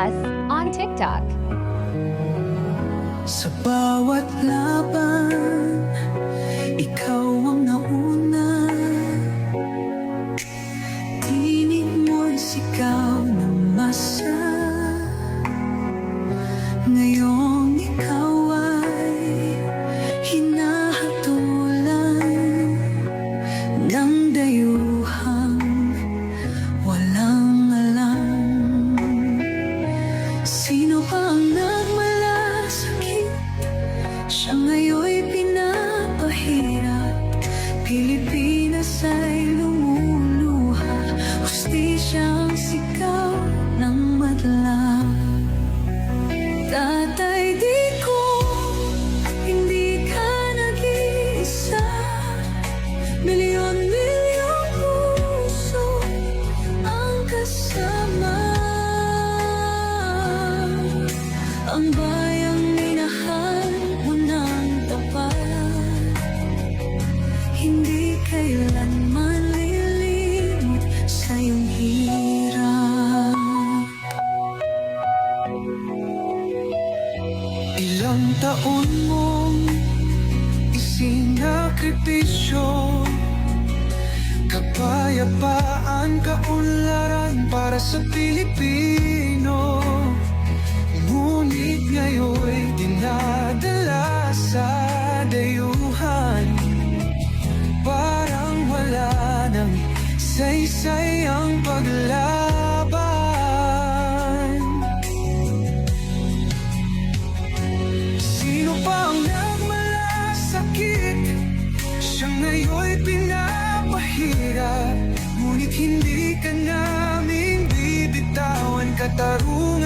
us on TikTok. Sa bawat laban, ikaw ang nauna. Tinig mo'y sigaw na masaya. Tatay ko Hindi ka nag-iisa. Milyon-milyong puso ang kasama. Ang bayang minahal mo ng tapat. Hindi kailanman Ilang taon mong isinakripisyo Kapayapaan, kaunlaran para sa Pilipino. Ngunit ngayon'y dinadala sa dayuhan. Parang wala nang saysay ang paglaban Siya ngayon'y pinapahirap Ngunit hindi ka namin bibitawan Katarungan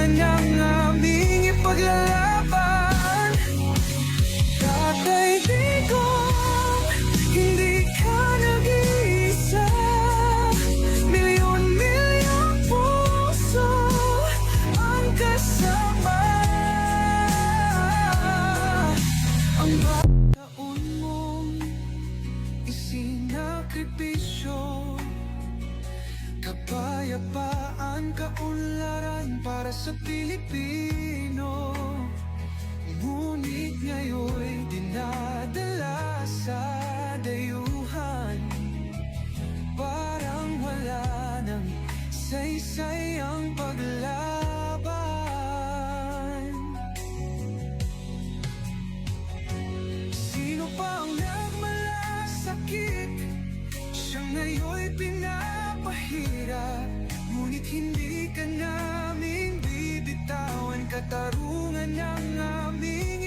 isinakripisyo Kapayapaan, kaunlaran para sa Pilipino. Ngunit Siya ngayon'y pinapahirap. Ngunit hindi ka namin bibitawan. Katarungan ng aming